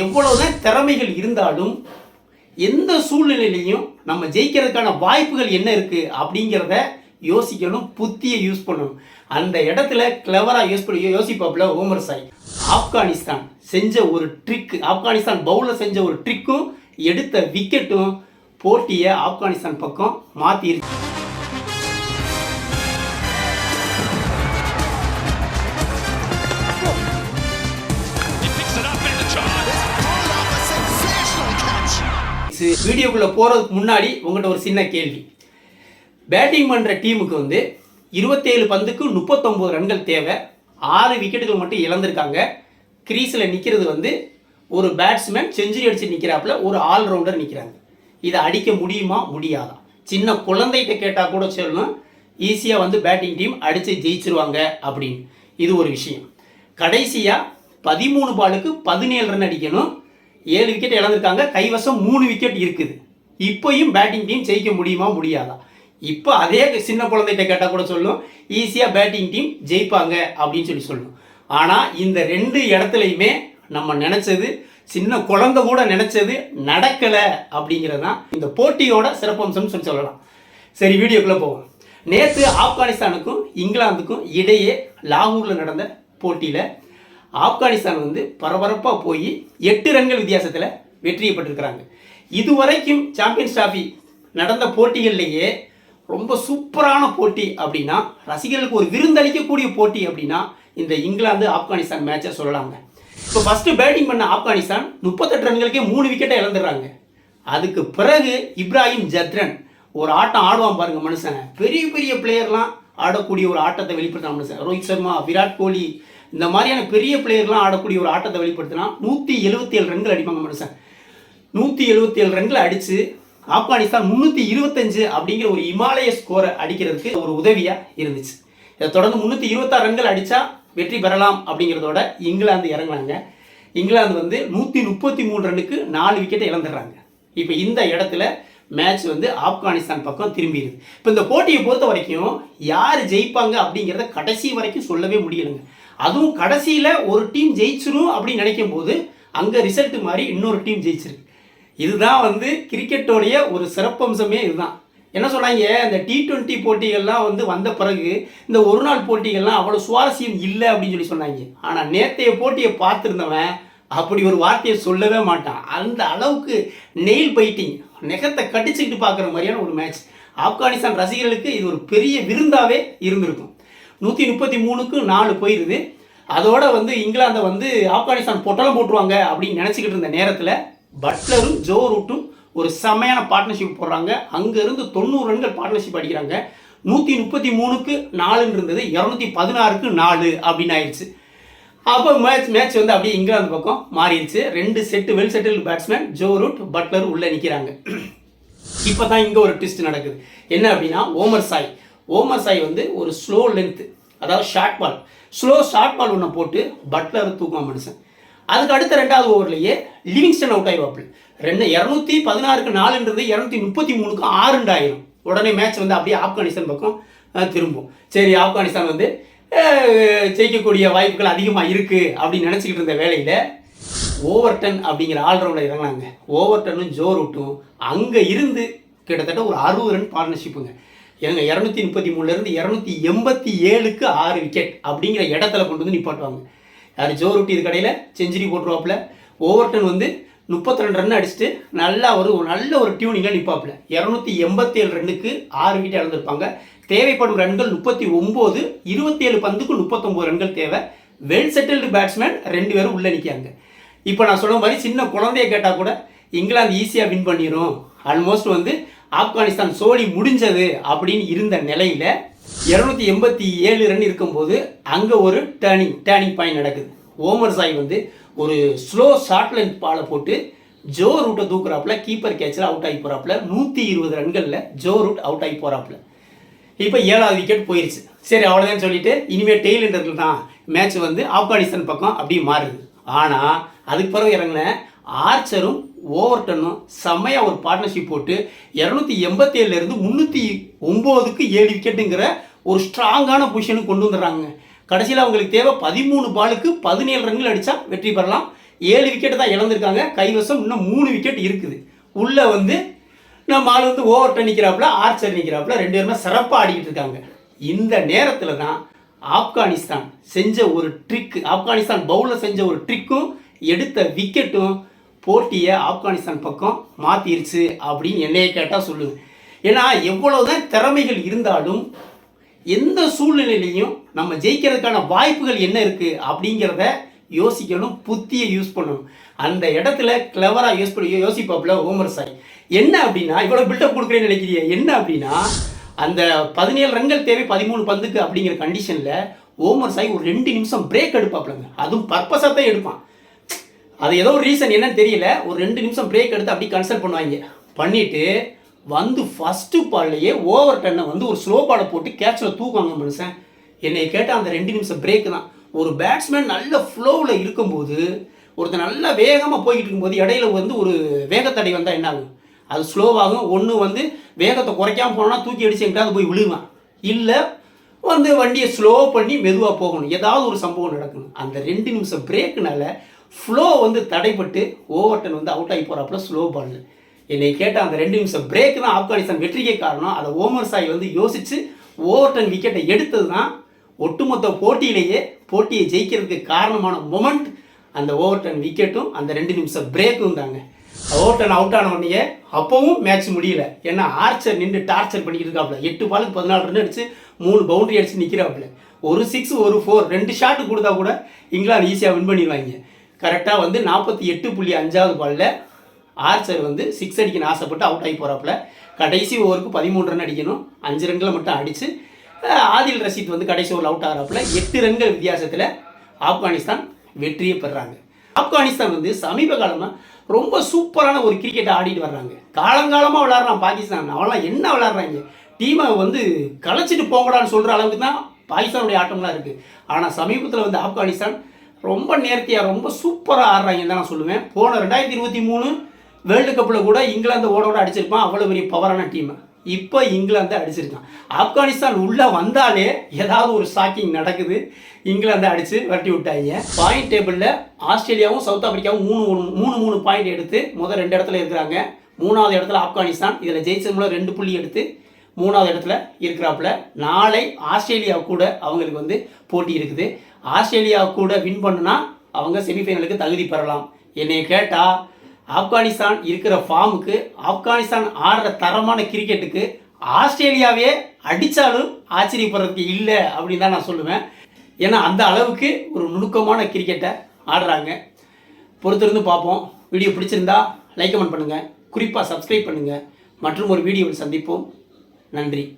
எவ்வளவுதான் திறமைகள் இருந்தாலும் எந்த சூழ்நிலையிலையும் நம்ம ஜெயிக்கிறதுக்கான வாய்ப்புகள் என்ன இருக்குது அப்படிங்கிறத யோசிக்கணும் புத்தியை யூஸ் பண்ணணும். அந்த இடத்துல கிளவராக யூஸ் பண்ணி யோசிப்பாப்புல ஓமர் சாய். ஆப்கானிஸ்தான் செஞ்ச ஒரு ட்ரிக் ஆப்கானிஸ்தான் பவுலர் செஞ்ச ஒரு ட்ரிக்கும் எடுத்த விக்கெட்டும் போட்டியை ஆப்கானிஸ்தான் பக்கம் மாற்றிருக்கு வீடியோக்குள்ளே போகிறதுக்கு முன்னாடி உங்கள்கிட்ட ஒரு சின்ன கேள்வி. பேட்டிங் பண்ணுற டீமுக்கு வந்து இருபத்தேழு பந்துக்கு முப்பத்தொம்போது ரன்கள் தேவை. ஆறு விக்கெட்டுகள் மட்டும் இழந்திருக்காங்க. க்ரீஸில் நிற்கிறது வந்து ஒரு பேட்ஸ்மேன் செஞ்சுரி அடித்து நிற்கிறாப்புல ஒரு ஆல்ரவுண்டர் நிற்கிறாங்க இதை அடிக்க முடியுமா? முடியாதா? சின்ன குழந்தைகிட்ட கேட்டால் கூட சொல்லணும். ஈஸியாக வந்து பேட்டிங் டீம் அடித்து ஜெயிச்சிருவாங்க அப்படின்னு. இது ஒரு விஷயம். கடைசியாக பதிமூணு பாலுக்கு பதினேழு ரன் அடிக்கணும். ஏழு விக்கெட் இழந்திருக்காங்க. கைவசம் மூணு விக்கெட் இருக்குது. இப்போயும் பேட்டிங் டீம் ஜெயிக்க முடியுமா முடியாதா? இப்போ அதே சின்ன குழந்தைகிட்ட கேட்டால் கூட சொல்லும் ஈஸியாக பேட்டிங் டீம் ஜெயிப்பாங்க அப்படின்னு சொல்லி சொல்லும். ஆனால் இந்த ரெண்டு இடத்துலையுமே நம்ம நினச்சது சின்ன குழந்தை கூட நினச்சது நடக்கலை அப்படிங்கிறது தான் இந்த போட்டியோட சிறப்பம்சம்னு சொல்லி சொல்லலாம். சரி வீடியோக்குள்ளே போவோம். நேற்று ஆப்கானிஸ்தானுக்கும் இங்கிலாந்துக்கும் இடையே லாகூரில் நடந்த போட்டியில் ஆப்கானிஸ்தான் வந்து பரபரப்பாக போய் எட்டு ரன்கள் வித்தியாசத்தில் வெற்றியை பெற்றிருக்கிறாங்க. இதுவரைக்கும் சாம்பியன்ஸ் டிராஃபி நடந்த போட்டிகள்லேயே ரொம்ப சூப்பரான போட்டி அப்படின்னா ரசிகர்களுக்கு ஒரு விருந்தளிக்கக்கூடிய போட்டி அப்படின்னா இந்த இங்கிலாந்து ஆப்கானிஸ்தான் மேட்சை சொல்லலாங்க. இப்போ ஃபஸ்ட்டு பேட்டிங் பண்ண ஆப்கானிஸ்தான் முப்பத்தெட்டு ரன்களுக்கே மூணு விக்கெட்டை இழந்துடுறாங்க. அதுக்கு பிறகு இப்ராஹிம் ஜத்ரன் ஒரு ஆட்டம் ஆடுவான் பாருங்க மனுஷன். பெரிய பெரிய பிளேயர்லாம் ஆடக்கூடிய ஒரு ஆட்டத்தை வெளிப்படுத்தின மனுஷன். ரோஹித் சர்மா விராட் கோலி இந்த மாதிரியான பெரிய பிளேயர்லாம் ஆடக்கூடிய ஒரு ஆட்டத்தை வெளிப்படுத்தினா நூற்றி எழுபத்தி ஏழு ரன்கள் அடிப்பாங்க மனுஷன். நூற்றி எழுபத்தி ஏழு ரன்களை அடித்து ஆப்கானிஸ்தான் முந்நூற்றி இருபத்தஞ்சு அப்படிங்கிற ஒரு இமாலய ஸ்கோரை அடிக்கிறதுக்கு ஒரு உதவியாக இருந்துச்சு. இதை தொடர்ந்து முந்நூற்றி இருபத்தாறு ரன்கள் அடித்தா வெற்றி பெறலாம் அப்படிங்கிறதோட இங்கிலாந்து இறங்குனாங்க இங்கிலாந்து வந்து நூற்றி முப்பத்தி மூணு ரன்னுக்கு நாலு விக்கெட்டை இழந்துடுறாங்க. இப்போ இந்த இடத்துல மேட்ச் வந்து ஆப்கானிஸ்தான் பக்கம் திரும்பிடுது இப்போ இந்த போட்டியை பொறுத்த வரைக்கும் யார் ஜெயிப்பாங்க அப்படிங்கிறத கடைசி வரைக்கும் சொல்லவே முடியலைங்க. அதுவும் கடைசியில் ஒரு டீம் ஜெயிச்சிரும் அப்படின்னு நினைக்கும் போது அங்கே ரிசல்ட் மாதிரி இன்னொரு டீம் ஜெயிச்சிருக்கு. இதுதான் வந்து கிரிக்கெட்டோடைய ஒரு சிறப்பம்சமே இதுதான். என்ன சொன்னாங்க? இந்த டி டுவெண்ட்டி போட்டிகள்லாம் வந்து வந்த பிறகு இந்த ஒரு நாள் போட்டிகள்லாம் அவ்வளோ சுவாரஸ்யம் இல்லை அப்படின்னு சொல்லி சொன்னாங்க. ஆனால் நேற்றைய போட்டியை பார்த்துருந்தவன் அப்படி ஒரு வார்த்தையை சொல்லவே மாட்டான். அந்த அளவுக்கு நெயில் பைட்டிங் நெகத்தை கடிச்சுக்கிட்டு பார்க்குற மாதிரியான ஒரு மேட்ச் ஆப்கானிஸ்தான் ரசிகர்களுக்கு இது ஒரு பெரிய விருந்தாகவே இருந்திருக்கும். நூற்றி முப்பத்தி மூணுக்கு நாலு போயிடுது அதோட வந்து இங்கிலாந்தை வந்து ஆப்கானிஸ்தான் பொட்டலம் போட்டுருவாங்க அப்படின்னு நினச்சிக்கிட்டு இருந்த நேரத்தில் பட்லரும் ஜோ ரூட்டும் ஒரு செமையான பார்ட்னர்ஷிப் போடுறாங்க. அங்கேருந்து தொண்ணூறு ரன்கள் பார்ட்னர்ஷிப் அடிக்கிறாங்க. நூற்றி முப்பத்தி மூணுக்கு நாலுன்னு இருந்தது இரநூத்தி பதினாறுக்கு நாலு அப்படின்னு ஆயிடுச்சு அப்போ மேட்ச் மேட்ச் வந்து அப்படியே இங்கிலாந்து பக்கம் மாறிடுச்சு. ரெண்டு set well settle batsman Joe Root Buttler உள்ளே நிற்கிறாங்க இப்போ தான் இங்கே ஒரு ட்விஸ்ட் நடக்குது. என்ன அப்படின்னா ஓமர் சாய். ஓமர் சாய் வந்து ஒரு ஸ்லோ லென்த்து அதாவது short ball slow short ball ஒன்று போட்டு பட்லர் தூக்குவான் மனுஷன். அதுக்கு அடுத்த ரெண்டாவது ஓவர்லேயே லிவிங்ஸ்டன் அவுட் ஆயிடுவாப்பிள் ரெண்டு இரநூத்தி பதினாறுக்கு நாலுன்றது இரநூத்தி முப்பத்தி மூணுக்கு ஆறுண்டாயிரும். உடனே மேட்ச் வந்து அப்படியே ஆப்கானிஸ்தான் பக்கம் திரும்பும். சரி ஆப்கானிஸ்தான் வந்து ஜெயிக்கக்கூடிய வாய்ப்புகள் அதிகமாக இருக்குது அப்படின்னு நினச்சிக்கிட்டு இருந்த வேலையில் ஓவர்டன் அப்படிங்கிற ஆல்ரவுண்டர் இறங்கினாங்க. ஓவர்டனும் ஜோ ரூட்டும் அங்கே இருந்து கிட்டத்தட்ட ஒரு அறுபது ரன் பார்ட்னர்ஷிப்புங்க ஏங்க இரநூத்தி முப்பத்தி மூணுலேருந்து இரநூத்தி எண்பத்தி ஏழுக்கு ஆறு விக்கெட் அப்படிங்கிற இடத்துல கொண்டு வந்து நிப்பாட்டுவாங்க. யார் ஜோ ரூட் இது கடையில் செஞ்சுரி போட்டுருவாப்பில். ஓவர்டன் வந்து முப்பத்தி ரெண்டு ரன் அடிச்சுட்டு நல்லா ஒரு நல்ல ஒரு டியூனிங்காக நிற்பாப்புல இரநூத்தி எண்பத்தி ஏழு ரன்னுக்கு ஆறு விக்கெட் இழந்திருப்பாங்க. தேவைப்படும் ரன்கள் முப்பத்தி ஒம்பது இருபத்தி ஏழு பந்துக்கு முப்பத்தொம்போது ரன்கள் தேவை. வெல் செட்டில்டு பேட்ஸ்மேன் ரெண்டு பேரும் உள்ளே நிற்காங்க இப்போ நான் சொன்ன மாதிரி சின்ன குழந்தைய கேட்டால் கூட இங்கிலாந்து ஈஸியாக வின் பண்ணிடும் ஆல்மோஸ்ட் வந்து ஆப்கானிஸ்தான் சோழி முடிஞ்சது அப்படின்னு இருந்த நிலையில் இரநூத்தி எண்பத்தி ஏழு ரன் இருக்கும்போது அங்கே ஒரு டேர்னிங் டேர்னிங் பாயிண்ட் நடக்குது. ஓமர் சாய் வந்து ஒரு ஸ்லோ ஷார்ட் லென்த் பாலை போட்டு ஜோ ரூட்டை தூக்குறாப்புல கீப்பர் கேட்சில் அவுட் ஆகி போகிறாப்புல நூற்றி இருபது ரன்களில் ஜோ ரூட் அவுட் ஆகி போகிறாப்புல இப்போ ஏழாவது விக்கெட் போயிருச்சு. சரி அவ்வளோதான் சொல்லிட்டு இனிமேல் டெய்ல் எண்டர்கள் தான் மேட்ச் வந்து ஆப்கானிஸ்தான் பக்கம் அப்படியே மாறுது. ஆனால் அதுக்கு பிறகு இறங்கின ஆர்ச்சரும் ஓவர்டனும் செம்மையாக ஒரு பார்ட்னர்ஷிப் போட்டு இரநூத்தி எண்பத்தேழுலேருந்து முந்நூற்றி ஒம்போதுக்கு ஏழு விக்கெட்டுங்கிற ஒரு ஸ்ட்ராங்கான பொசிஷனுக்கு கொண்டு வந்துடுறாங்க. கடைசியில் அவங்களுக்கு தேவை பதிமூணு பாலுக்கு பதினேழு ரன்கள் அடித்தா வெற்றி பெறலாம். ஏழு விக்கெட்டு தான் இழந்திருக்காங்க. கைவசம் இன்னும் மூணு விக்கெட் இருக்குது. உள்ளே வந்து நம்ம ஆள் வந்து ஓவர்டன் நிற்கிறாப்புல ஆர்ச்சர் நிற்கிறாப்புல ரெண்டு பேருமே சிறப்பாக ஆடிக்கிட்டு இருக்காங்க. இந்த நேரத்தில் தான் ஆப்கானிஸ்தான் செஞ்ச ஒரு ட்ரிக் ஆப்கானிஸ்தான் பவுலில் செஞ்ச ஒரு ட்ரிக்கும் எடுத்த விக்கெட்டும் போட்டியை ஆப்கானிஸ்தான் பக்கம் மாற்றிருச்சு அப்படின்னு என்னையை கேட்டால் சொல்லுது. ஏன்னா எவ்வளோதான் திறமைகள் இருந்தாலும் எந்த சூழ்நிலையிலையும் நம்ம ஜெயிக்கிறதுக்கான வாய்ப்புகள் என்ன இருக்குது அப்படிங்கிறத யோசிக்கணும் புத்தியை யூஸ் பண்ணணும். அந்த இடத்துல கிளவராக யூஸ் பண்ணி யோசிப்பாப்புல ஓமர் சாய். என்ன அப்படின்னா இவ்வளோ பில்டப் கொடுக்குறேன்னு நினைக்கிறீங்க என்ன அப்படின்னா அந்த பதினேழு ரன்கள் தேவை பதிமூணு பந்துக்கு அப்படிங்கிற கண்டிஷனில் ஓமர் சாய் ஒரு ரெண்டு நிமிஷம் பிரேக் எடுப்பாப்புலங்க. அதுவும் பர்பஸாக தான் எடுப்பான். அது ஏதோ ஒரு ரீசன் என்னன்னு தெரியல. ஒரு ரெண்டு நிமிஷம் பிரேக் எடுத்து அப்படி கன்சல்ட் பண்ணுவாங்க. பண்ணிட்டு வந்து ஃபஸ்ட்டு பால்லையே ஓவர் டன்னை வந்து ஒரு ஸ்லோ பாலை போட்டு கேட்சில் தூக்குவாங்க மனுஷன். என்னை கேட்டால் அந்த ரெண்டு நிமிஷம் பிரேக் தான். ஒரு பேட்ஸ்மேன் நல்ல ஃப்ளோவில் இருக்கும்போது ஒருத்தன் நல்லா வேகமாக போய்கிட்டு இருக்கும்போது இடையில வந்து ஒரு வேகத்தடை வந்தால் என்ன ஆகும்? அது ஸ்லோவாகும் ஒன்று வந்து வேகத்தை குறைக்காம போனோம்னா தூக்கி அடிச்சு அது போய் விழுவான். இல்லை வந்து வண்டியை ஸ்லோ பண்ணி மெதுவாக போகணும். ஏதாவது ஒரு சம்பவம் நடக்கணும். அந்த ரெண்டு நிமிஷம் பிரேக்குனால ஃப்ளோ வந்து தடைப்பட்டு ஓவர்டன் வந்து அவுட் ஆகி போகிறாப்புல ஸ்லோ பால் என்னை கேட்டால் அந்த ரெண்டு நிமிஷம் பிரேக் தான் ஆப்கானிஸ்தான் வெற்றிக்கே காரணம். அதை ஓமர் சாய் வந்து யோசித்து ஓவர்டன் விக்கெட்டை எடுத்தது தான் ஒட்டுமொத்த போட்டியிலேயே போட்டியை ஜெயிக்கிறதுக்கு காரணமான மொமெண்ட் அந்த ஓவர்டன் விக்கெட்டும் அந்த ரெண்டு நிமிஷம் பிரேக்கும் தாங்க. ஓவர்டன் அவுட் ஆன உடனே அப்பவும் மேட்ச் முடியல. ஏன்னா ஆர்ச்சர் நின்று டார்ச்சர் பண்ணிக்கிட்டு இருக்காப்புல. எட்டு பாலுக்கு பதினாலு ரன் அடிச்சு மூணு பவுண்டரி அடிச்சு நிற்கிறாப்புல ஒரு சிக்ஸ் ஒரு ஃபோர் ரெண்டு ஷாட்டு கொடுத்தா கூட இங்கிலாந்து ஈஸியாக வின் பண்ணிடுவாங்க. கரெக்டாக வந்து நாற்பத்தி எட்டு புள்ளி அஞ்சாவது பாலில் ஆர்ச்சர் வந்து சிக்ஸ் அடிக்கணும் ஆசைப்பட்டு அவுட் ஆகி போகிறாப்புல கடைசி ஓவருக்கு பதிமூணு ரன் அடிக்கணும். அஞ்சு ரன்களை மட்டும் அடித்து ஆதில் ரஷீத் வந்து கடைசி ஓவர் அவுட் ஆகிறாப்புல. எட்டு ரன்கள் வித்தியாசத்தில் ஆப்கானிஸ்தான் வெற்றியை பெறுறாங்க. ஆப்கானிஸ்தான் வந்து சமீப காலமாக ரொம்ப சூப்பரான ஒரு கிரிக்கெட்டை ஆடிட்டு வர்றாங்க. காலங்காலமாக விளாட்றான் பாகிஸ்தான். அவெல்லாம் என்ன விளாட்றாங்க? டீமை வந்து கலைச்சிட்டு போங்கடான்னு சொல்கிற அளவுக்கு தான் பாகிஸ்தானுடைய ஆட்டம்லாம் இருக்குது ஆனால் சமீபத்தில் வந்து ஆப்கானிஸ்தான் ரொம்ப நேர்த்தியாக ரொம்ப சூப்பராக ஆடுறாங்கன்னு தான் நான் சொல்லுவேன். போன ரெண்டாயிரத்தி இருபத்தி மூணு வேர்ல்டு கப்பில் கூட இங்கிலாந்து ஓடோட அடிச்சிருப்பான். அவ்வளோ பெரிய பவரான டீம் இப்போ இங்கிலாந்து அடிச்சிருக்கான். ஆப்கானிஸ்தான் உள்ளே வந்தாலே ஏதாவது ஒரு ஷாக்கிங் நடக்குது. இங்கிலாந்து அடித்து விரட்டி விட்டாங்க. பாயிண்ட் டேபிளில் ஆஸ்திரேலியாவும் சவுத் ஆப்பிரிக்காவும் மூணு மூணு மூணு மூணு பாயிண்ட் எடுத்து முதல் ரெண்டு இடத்துல இருக்கிறாங்க. மூணாவது இடத்துல ஆப்கானிஸ்தான். இதில் ஜெயிச்சது மூலம் ரெண்டு புள்ளி எடுத்து மூணாவது இடத்துல இருக்கிறாப்புல. நாளை ஆஸ்திரேலியா கூட அவங்களுக்கு வந்து போட்டி இருக்குது. ஆஸ்திரேலியா கூட வின் பண்ணுனா அவங்க செமிஃபைனலுக்கு தகுதி பெறலாம். என்னை கேட்டால் ஆப்கானிஸ்தான் இருக்கிற ஃபார்முக்கு ஆப்கானிஸ்தான் ஆடுற தரமான கிரிக்கெட்டுக்கு ஆஸ்திரேலியாவே அடித்தாலும் ஆச்சரியப்படுறதுக்கு இல்லை அப்படின்னு தான் நான் சொல்லுவேன். ஏன்னா அந்த அளவுக்கு ஒரு நுணுக்கமான கிரிக்கெட்டை ஆடுறாங்க. பொறுத்திருந்து பார்ப்போம். வீடியோ பிடிச்சிருந்தா லைக் கமெண்ட் பண்ணுங்கள் குறிப்பாக சப்ஸ்கிரைப் பண்ணுங்கள் மற்றும் ஒரு வீடியோவில் சந்திப்போம். நன்றி.